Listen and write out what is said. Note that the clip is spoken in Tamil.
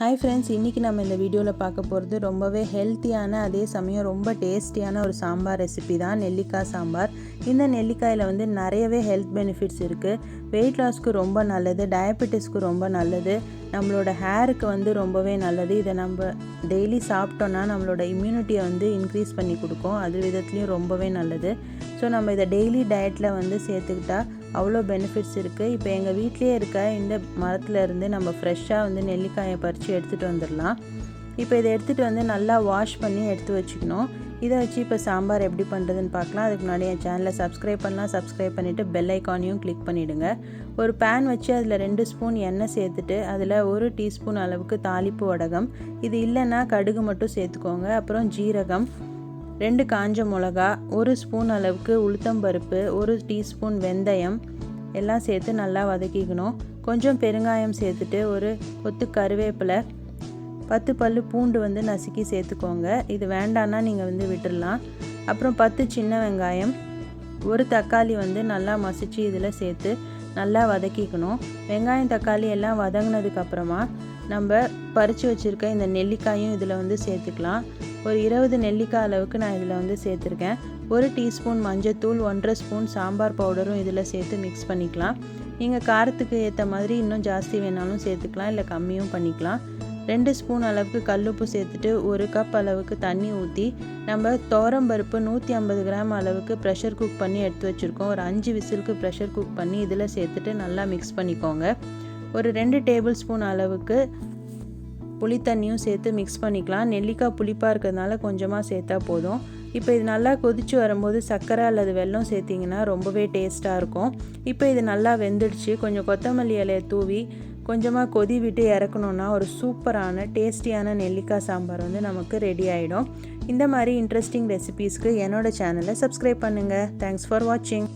ஹாய் ஃப்ரெண்ட்ஸ் இன்றைக்கி நம்ம இந்த வீடியோவில் பார்க்க போகிறது ரொம்பவே ஹெல்த்தியான அதே சமயம் ரொம்ப டேஸ்டியான ஒரு சாம்பார் ரெசிபி தான் நெல்லிக்காய் சாம்பார். இந்த நெல்லிக்காயில் வந்து நிறையவே ஹெல்த் பெனிஃபிட்ஸ் இருக்குது வெயிட் லாஸ்க்கு ரொம்ப நல்லது டயபெட்டிஸ்க்கு ரொம்ப நல்லது. நம்மளோட ஹேருக்கு வந்து ரொம்பவே நல்லது. இதை நம்ம டெய்லி சாப்பிட்டோன்னா நம்மளோட இம்யூனிட்டியை வந்து இன்க்ரீஸ் பண்ணி கொடுக்கும். அது விதத்துலேயும் ரொம்பவே நல்லது. ஸோ நம்ம இதை டெய்லி டயட்டில் வந்து சேர்த்துக்கிட்டா அவ்வளோ பெனிஃபிட்ஸ் இருக்குது இப்போ எங்கள் வீட்லேயே இருக்க இந்த மரத்தில் இருந்து நம்ம ஃப்ரெஷ்ஷாக வந்து நெல்லிக்காயை பறித்து எடுத்துகிட்டு வந்துடலாம் இப்போ இதை எடுத்துகிட்டு வந்து நல்லா வாஷ் பண்ணி எடுத்து வச்சுக்கணும். இதை வச்சு இப்போ சாம்பார் எப்படி பண்ணுறதுன்னு பார்க்கலாம். அதுக்கு முன்னாடி என் சேனலை சப்ஸ்கிரைப் பண்ணலாம் சப்ஸ்கிரைப் பண்ணிவிட்டு பெல் ஐக்கானையும் கிளிக் பண்ணிவிடுங்க ஒரு பேன் வச்சு அதில் ரெண்டு ஸ்பூன் எண்ணெய் சேர்த்துட்டு அதில் ஒரு டீஸ்பூன் அளவுக்கு தாளிப்பு வடகம். இது இல்லைன்னா கடுகு மட்டும் சேர்த்துக்கோங்க. அப்புறம் ஜீரகம் ரெண்டு காஞ்ச மிளகா ஒரு ஸ்பூன் அளவுக்கு உளுத்தம்பருப்பு ஒரு டீஸ்பூன் வெந்தயம் எல்லாம் சேர்த்து நல்லா வதக்கிக்கணும். கொஞ்சம் பெருங்காயம் சேர்த்துட்டு ஒரு கொத்து கருவேப்பிலை பத்து பல் பூண்டு வந்து நசுக்கி சேர்த்துக்கோங்க. இது வேண்டான்னா நீங்கள் வந்து விட்டுடலாம் அப்புறம் பத்து சின்ன வெங்காயம் ஒரு தக்காளி வந்து நல்லா மசிச்சு இதில் சேர்த்து நல்லா வதக்கிக்கணும். வெங்காயம் தக்காளி எல்லாம் வதங்கினதுக்கப்புறமா நம்ம பறித்து வச்சுருக்க இந்த நெல்லிக்காயும் இதில் வந்து சேர்த்துக்கலாம். ஒரு இருபது நெல்லிக்காய் அளவுக்கு நான் இதில் வந்து சேர்த்துருக்கேன். ஒரு டீஸ்பூன் மஞ்சத்தூள் ஒன்றரை ஸ்பூன் சாம்பார் பவுடரும் இதில் சேர்த்து மிக்ஸ் பண்ணிக்கலாம். நீங்கள் காரத்துக்கு ஏற்ற மாதிரி இன்னும் ஜாஸ்தி வேணாலும் சேர்த்துக்கலாம் இல்லை கம்மியும் பண்ணிக்கலாம். ரெண்டு ஸ்பூன் அளவுக்கு கல்லுப்பு சேர்த்துட்டு ஒரு கப் அளவுக்கு தண்ணி ஊற்றி நம்ம பருப்பு நூற்றி ஐம்பது கிராம் அளவுக்கு ப்ரெஷர் குக் பண்ணி எடுத்து வச்சுருக்கோம். ஒரு அஞ்சு விசிலுக்கு ப்ரெஷர் குக் பண்ணி இதில் சேர்த்துட்டு நல்லா மிக்ஸ் பண்ணிக்கோங்க. ஒரு ரெண்டு டேபிள் ஸ்பூன் அளவுக்கு புளி தண்ணியும் சேர்த்து மிக்ஸ் பண்ணிக்கலாம். நெல்லிக்காய் புளிப்பாக இருக்கிறதுனால கொஞ்சமாக சேர்த்தா போதும். இப்போ இது நல்லா கொதித்து வரும்போது சர்க்கரை அல்லது வெல்லம் சேர்த்திங்கன்னா ரொம்பவே டேஸ்ட்டாக இருக்கும். இப்போ இது நல்லா வெந்துடுச்சு. கொஞ்சம் கொத்தமல்லி இலையை தூவி கொஞ்சமாக கொதி விட்டு இறக்கணுன்னா ஒரு சூப்பரான டேஸ்டியான நெல்லிக்காய் சாம்பார் வந்து நமக்கு ரெடி ஆகிடும் இந்த மாதிரி இன்ட்ரெஸ்டிங் ரெசிபீஸ்க்கு என்னோடய சேனலை சப்ஸ்கிரைப் பண்ணுங்கள் தேங்க்ஸ் ஃபார் வாட்சிங்